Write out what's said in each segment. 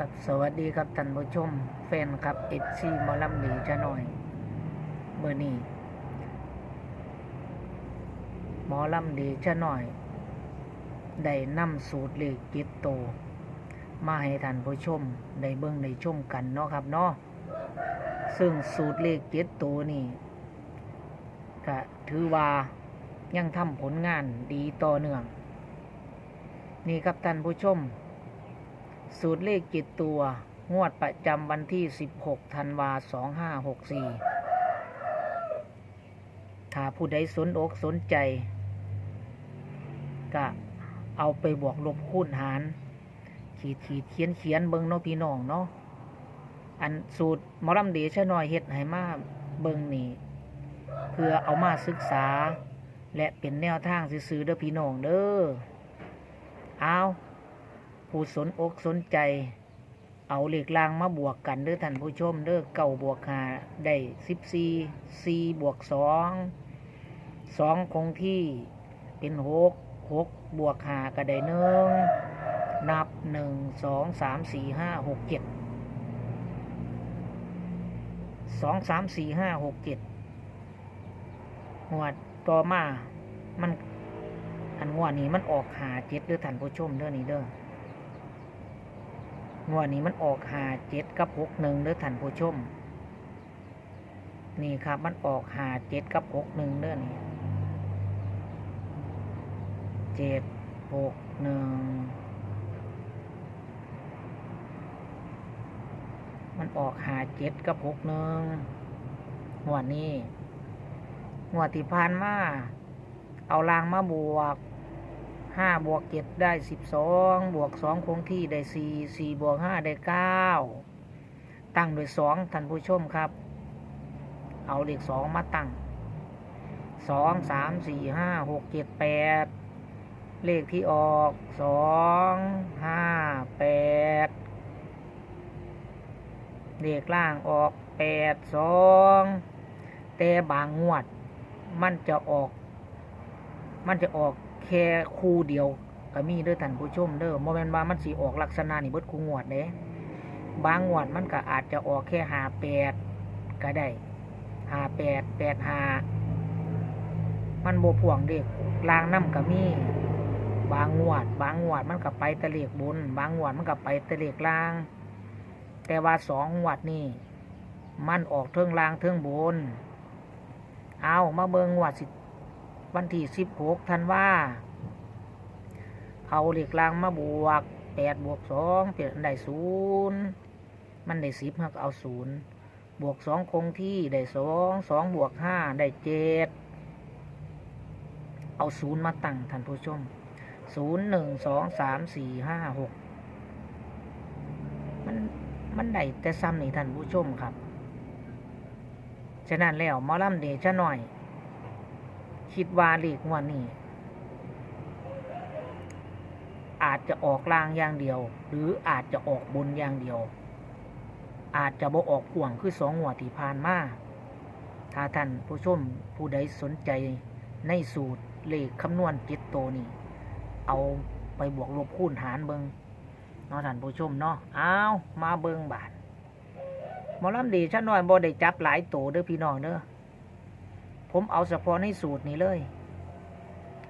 ครับสวัสดีครับท่านผู้ชม แฟนครับเอฟซีมอลัมดีจะหน่อยเมื่อนี้หมอลำดีจะหน่อย ได้นำสูตรเลขกิตโต มาให้ท่านผู้ชมได้เบิ่งได้ชมกันเนาะครับเนาะซึ่งสูตรเลขกิตโตนี่ก็ถือว่ายังทำผลงานดีต่อเนื่อง นี่ครับท่านผู้ชม สูตรเลขจิตตัว งวดประจำวันที่ 16 ธันวา 2564 ถ้าผู้ใดสนอกสนใจ ก็เอาไปบวกลบคูณหาร ขีดขีดเขียนเขียนเบิงเนาะพี่น้องเนาะ อันสูตรมอลำเดชะน้อยเฮ็ดให้มาเบิงนี่ เพื่อเอามาศึกษา และเป็นแนวทางซื้อเด้อพี่น้องเด้อ เอา ผู้สนอกสนใจ เอาเหล็กลางมาบวกกันเด้อท่านผู้ชมเด้อเก่าบวกหาได้สิบสี่สี่บวกสองสองคงที่เป็นหกหกบวกหาก็ได้หนึ่งนับหนึ่งสองสามสี่ห้าหกเจ็ดสองสามสี่ห้าหกเจ็ดหวดต่อมา มันอันงวดนี้มันออกหาเจ็ดเด้อท่านผู้ชมเด้อนี่เด้อ งวดนี้มันออกหาเจ็ดกับหกหนึ่งเด้อท่านผู้ชม นี่ครับมันออกหาเจ็ดกับหกหนึ่งเด้อนี่เจ็ดหกหนึ่งมันออกหาเจ็ดกับหกหนึ่งงวดนี้งวดที่ผ่านมาเอารางมาบวก ห้าบวกเจ็ดได้สิบสองบวกสองคงที่ได้สี่สี่บวกห้าได้เก้าตั้งโดยสองท่านผู้ชมครับ เอาเลขสองมาตั้งสองสามสี่ห้าหกเจ็ดแปดเลขที่ออกสองห้าแปดเลขล่างออกแปดสองแต่บางงวด มันจะออก มันจะออก แค่คู่เดียวก็มีเด้อท่านผู้ชมเด้อโมเมนต์ว่ามันสีออกลักษณะนี่เบิดคู่งวดเด้บางงวดมันก็อาจจะออกแค่หาแปดก็ได้หาแปดแปดหามันโบพ่วงเด็กลางน้ำก็มีบางงวด บางงวดมันก็ไปตะเลกบน บางงวดมันก็ไปตะเลกล่าง แต่ว่าสองงวดนี่มันออกเทิงล่างเทิงบน เอามาเบิงงวดสิ วันที่สิบหกธันว่าเอาเหล็กลางมาบวกแปดบวกสองเป็นได้ศูนย์มันได้สิบหักเอาศูนย์บวกสองคงที่ได้สองสองบวกห้าได้เจ็ดเอาศูนย์มาตั้งท่านผู้ชมศูนย์หนึ่งสองสามสี่ห้าหกมันมันได้แต่ซ้ำนี่ท่านผู้ชมครับ ฉะนั้นแล้วมอลำเดชะหน่อย คิดว่าเลขงวันนี้ อาจจะออกล่างอย่างเดียว หรืออาจจะออกบนอย่างเดียว อาจจะบ่ออกพ่วงคือสองหัวที่ผ่านมาถ้าท่านผู้ชมผู้ใดสนใจในสูตรเลขคำนวณจิตโตนี่ เอาไปบวกลบคูณหารเบิงเนาะท่านผู้ชมเนาะเอามาเบิงบาทหมอลำดีชะน้อยบ่ได้จับหลายโตเด้อพี่น้องเด้อ ผมเอาเฉพาะในสูตรนี้เลย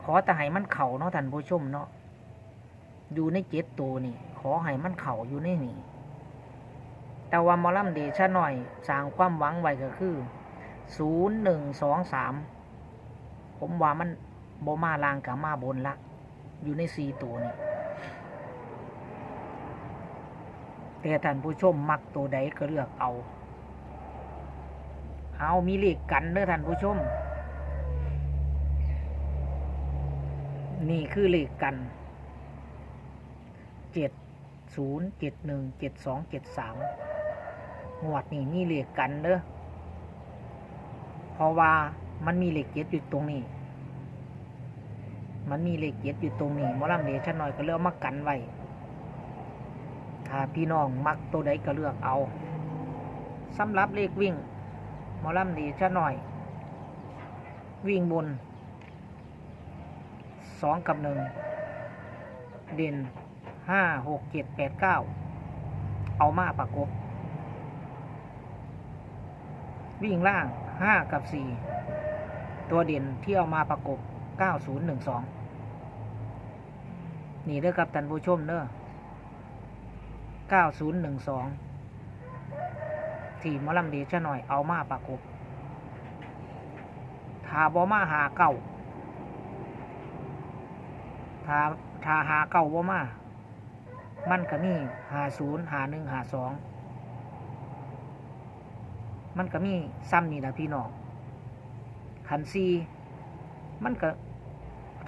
ขอแต่ให้มันเข่าเนาะท่านผู้ชมเนาะอยู่ในเจ็ดตัวนี่ ขอให้มันเข่าอยู่ในนี่แต่ว่ามอลำดีชะน้อยสร้างความหวังไว้ก็คือศูนย์หนึ่งสองสามผมว่ามันโบมาลางกับมาบนละ อยู่ในสี่ตัวนี่แต่ท่านผู้ชมมักตัวใดก็เลือกเอา เอามีเลขกันเด้อท่านผู้ชม นี่คือเลขกันเจ็ดศูนย์เจ็ดหนึ่งเจ็ดสองเจ็ดสามงวดนี่มีเลขกันเด้อเพราะว่ามันมีเลขเจ็ดอยู่ตรงนี้ มันมีเลขเจ็ดอยู่ตรงนี้มอลำเดชะหน่อยก็เลือกมากันไว้ถ้าพี่น้องมักตัวใดก็เลือกเอาสำหรับเลขวิ่ง มอลำดีชะหน่อย วิ่งบนสองกับหนึ่งเด่นห้าหกเจ็ดแปดเก้าเอามาประกบ วิ่งล่างห้ากับสี่ตัวเด่นที่เอามาประกบเก้าศูนย์หนึ่งสองนี่เด้อครับท่านผู้ชมเด้อเก้าศูนย์หนึ่งสอง ที่มอลำเดชะหน่อยเอามาประกบถ้าบอมาหาเก่าถ้าถ้าหาเก่าบ่มา มันก็มีหาศูนย์หาหนึ่งหาสองมันก็มีซ้ำนี่แหละพี่น้องคันซีมันก็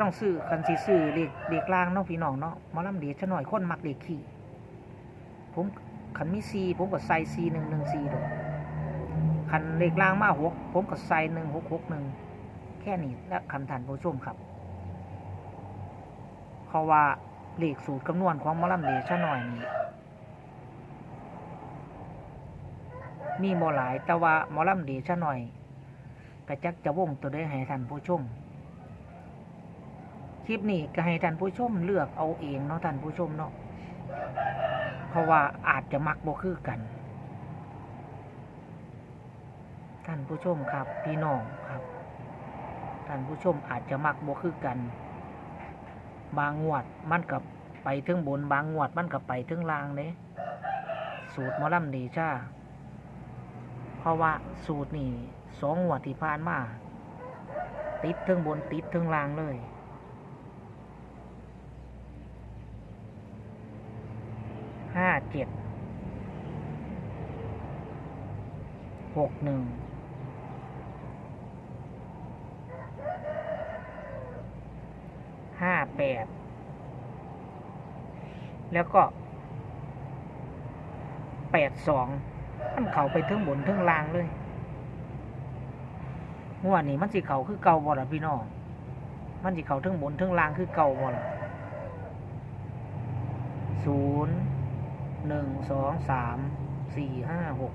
ต้องซื้อคันซีซื้อเด็กเด็กล่างเนาะพี่น้องเนาะมอลำเดชะหน่อยคนมักเด็กขี่ผม คันมีซีผมก็ใส่ซีหนึ่งหนึ่งซีดอกคันเลขล่างมาหกผมก็ใส่หนึ่งหกหกหนึ่งแค่นี้และคำฐานผู้ชมครับเพราะว่าเลขสูตรคำนวณของมอลำเดชะหน่อยนี่มีบ่หลายแต่ว่าหมอลำเดชะหน่อยกระจักจะวงตัวได้ให้ท่านผู้ชม คลิปนี้ก็ให้ท่านผู้ชมเลือกเอาเองเนาะท่านผู้ชมเนาะ ราะว่าอาจจะมักบ่คือกัน ท่านผู้ชมครับ พี่น้องครับ ท่านผู้ชมอาจจะมักบ่คือกัน บางงวดมันกับไปถึงบนบางงวดมันกับไปถึงล่างเด้สูตรมอลำเดชาเพราะว่าสูตรนี่สองงวดที่ผ่านมาติดถึงบนติดถึงล่างเลย ห้า เจ็ดหกหนึ่งห้าแปดแล้วก็แปดสองมันเข่าไปเทิงบนเทิงล่างเลยงวดนี้มันสิเข่าคือเก่าบ่ล่ะพี่น้องมันสิเข่าเทิงบนเทิงล่างคือเก่าบ่ล่ะศูนย์ หนึ่งสองสามสี่ห้าหก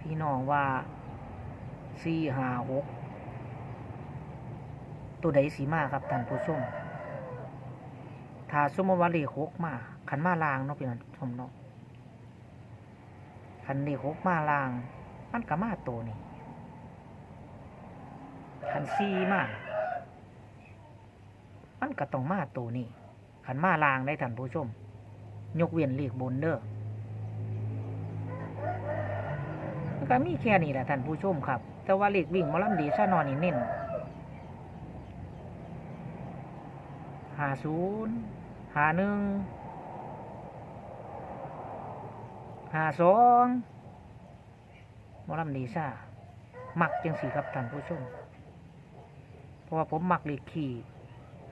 พี่น้องว่าสี่ห้าหกตัวใดสีมาครับท่านผู้ชมถ้าสมมติว่าเลขหกมาขันมาลางเนาะพี่น้องชมเนาะขันเลขหกมาลาง มันก็มาตัวนี่ขันสี่มามันก็ต้องมาตัวนี่ ขันมาลางได้ท่านผู้ชม ยกเว้นเลขบนเด้อก็มีแค่นี้แหละท่านผู้ชมครับ แต่ว่าเลขวิ่งมอลำดีชานอนนี่เน้นหาศูนย์หาหนึ่งหาสองมอลำดีชามักจังสีครับท่านผู้ชม เพราะว่าผมมักเลขขี่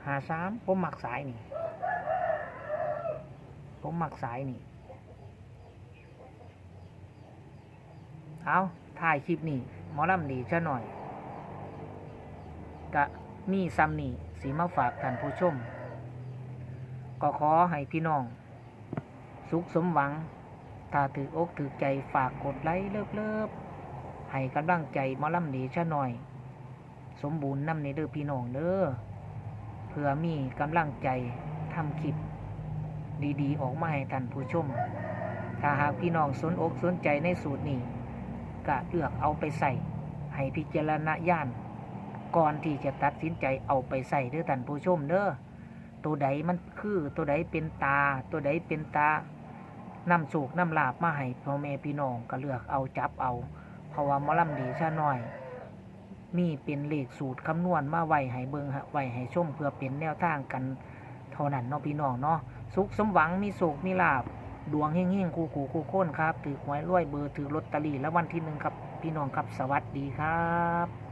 หาสามผมมักสายนี่ ผมหมักสายนี่ เอาถ่ายคลิปนี่หมอลำดีชะหน่อย กะมีซัมนี่สีมาฝากท่านผู้ชม ก็ขอให้พี่น้อง สุขสมหวัง ถ้าถืออกถือใจฝากกดไลค์เลิฟเลิฟๆให้กำลังใจมอลำดีชะหน่อย สมบูรณ์น้ำในเด้อพี่น้องเด้อเพื่อมีกำลังใจทำคลิป ดีๆ ออกมาให้ท่านผู้ชม ถ้าหากพี่น้องสนอกสนใจในสูตรนี้ก็เลือกเอาไปใส่ให้พิจารณาญาณก่อนที่จะตัดสินใจเอาไปใส่เด้อท่านผู้ชมเด้อตัวใดมันคือตัวใดเป็นตา ตัวใดเป็นตานำโศกนำลาบมาให้พ่อแม่พี่น้องก็เลือกเอาจับเอา เพราะว่ามอลำดีชาน้อย มีเป็นเลขสูตรคำนวณมาไว้ให้เบิงฮะไว้ให้ชมเพื่อเป็นแนวทางกัน เท่านั้นเนาะพี่น้องเนาะสุขสมหวังมีโศกมีลาบดวงเฮงๆคู่คู่คู่โค้นครับถือหวยรวยเบอร์ถือลอตเตอรี่แล้ววันที่หนึ่งครับ พี่น้องครับสวัสดีครับ